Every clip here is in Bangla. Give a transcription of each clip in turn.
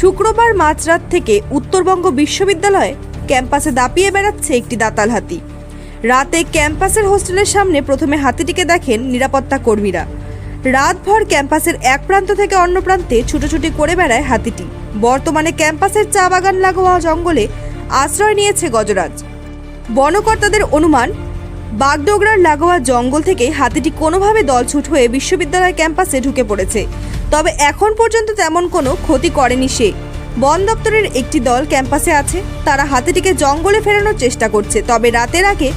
শুক্রবার মাঝরাত থেকে উত্তরবঙ্গ বিশ্ববিদ্যালয়ে ক্যাম্পাসে দাপিয়ে বেড়াচ্ছে একটি দাতাল হাতি। রাতে ক্যাম্পাসের হোস্টেলের সামনে প্রথমে হাতিটিকে দেখেন নিরাপত্তা কর্মীরা। রাতভর ক্যাম্পাসের এক প্রান্ত থেকে অন্য প্রান্তে ছুটোছুটি করে বেড়ায় হাতিটি। বর্তমানে ক্যাম্পাসের চা বাগান লাগোয়া জঙ্গলে আশ্রয় নিয়েছে গজরাজ। বনকর্তাদের অনুমান বাগডোগরার লাগোয়া জঙ্গল থেকে হাতিটি কোনোভাবে দলছুট হয়ে বিশ্ববিদ্যালয় ক্যাম্পাসে ঢুকে পড়েছে। তবে এখন পর্যন্ত তেমন কোনো ক্ষতি করেনি সে। বন দপ্তরের একটি দল ক্যাম্পাসে আছে, তারা হাতিটিকে জঙ্গলে ফেরানোর চেষ্টা করছে, তবে রাতের আগে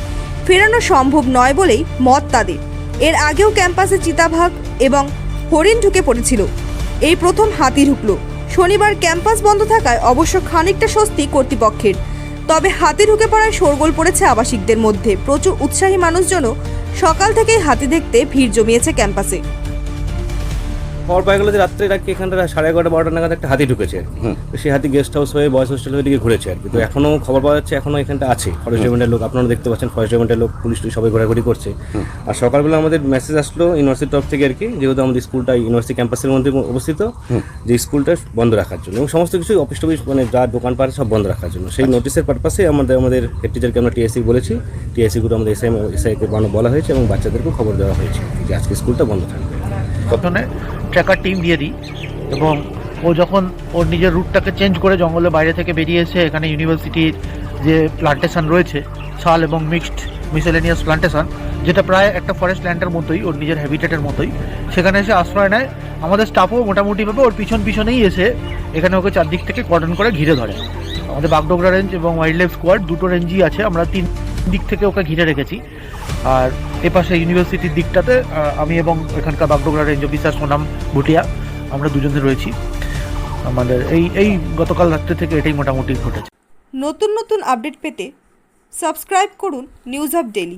ফেরানো সম্ভব নয় বলেই মত তাদের। এর আগেও ক্যাম্পাসে চিতাভাগ এবং হরিণ ঢুকে পড়েছিল। এই প্রথম হাতি ঢুকলো। শনিবার ক্যাম্পাস বন্ধ থাকায় অবশ্য খানিকটা স্বস্তি কর্তৃপক্ষের। তবে হাতি ঢুকে পড়ায় শোরগোল পড়েছে আবাসিকদের মধ্যে। প্রচুর উৎসাহী মানুষজনও সকাল থেকেই হাতি দেখতে ভিড় জমিয়েছে ক্যাম্পাসে। খবর পাওয়া গেলো যে রাত্রে নাকি এখানটা সাড়ে এগারোটা বারোটা নাগাদ একটা হাতি ঢুকেছে তো সেই হাতি গেস্ট হাউস হয়ে বয়েজ হোস্টেল হয়ে দিকে ঘুরেছে আর কি। তো এখনও খবর পাওয়া যাচ্ছে এখনও এখানটা আছে ফরেস্ট ডিপার্টমেন্টের লোক। আপনারা দেখতে পাচ্ছেন ফরেস্ট ডিপার্টমেন্টের লোক পুলিশ টুলিশ সবাই ঘোরাঘুরি করছে। আর সকালবেলা আমাদের মেসেজ আসলো ইউনিভার্সিটি তরফ থেকে আর কি যেহেতু আমাদের স্কুলটা ইউনিভার্সিটি ক্যাম্পাসের মধ্যে অবস্থিত যে স্কুলটা বন্ধ রাখার জন্য এবং সমস্ত কিছু অফিস টফিস মানে যা দোকানপাট সব বন্ধ রাখার জন্য। সেই নোটিশের পারপাসে আমাদের আমাদের হেড টিচারকে আমরা টিএসসি বলেছি। টিএসসি গুলো আমাদের এসআই এসআইকে বলা হয়েছে এবং বাচ্চাদেরকেও খবর দেওয়া হয়েছে যে আজকে স্কুলটা বন্ধ থাকবে। প্রথমে ট্র্যাকার টিম দিয়ে দিই। এবং ও যখন ওর নিজের রুটটাকে চেঞ্জ করে জঙ্গলের বাইরে থেকে বেরিয়ে এসে এখানে ইউনিভার্সিটির যে প্লান্টেশন রয়েছে, শাল এবং মিক্সড মিসেলেনিয়াস প্লান্টেশন যেটা প্রায় একটা ফরেস্ট ল্যান্ডের মতোই, ওর নিজের হ্যাবিটেটের মতোই, সেখানে এসে আশ্রয় নেয়। আমাদের স্টাফও মোটামুটিভাবে ওর পিছন পিছনেই এসে এখানে ওকে চারদিক থেকে কর্ডন করে ঘিরে ধরে। আমাদের বাগডোগরা রেঞ্জ এবং ওয়াইল্ড লাইফ স্কোয়াড দুটো রেঞ্জই আছে। আমরা তিন দিক থেকে ওকে ঘিরে রেখেছি। আর এপাশে ইউনিভার্সিটির দিকটাতে আমি এবং এখানকার বাগডোগরা রেঞ্জ অফিসার সোনাম ভুটিয়া, আমরা দুজনে রয়েছি। আমাদের এই এই গতকাল রাত্রে থেকে এটাই মোটামুটি ঘটেছে। নতুন নতুন আপডেট পেতে সাবস্ক্রাইব করুন নিউজ আপ ডেলি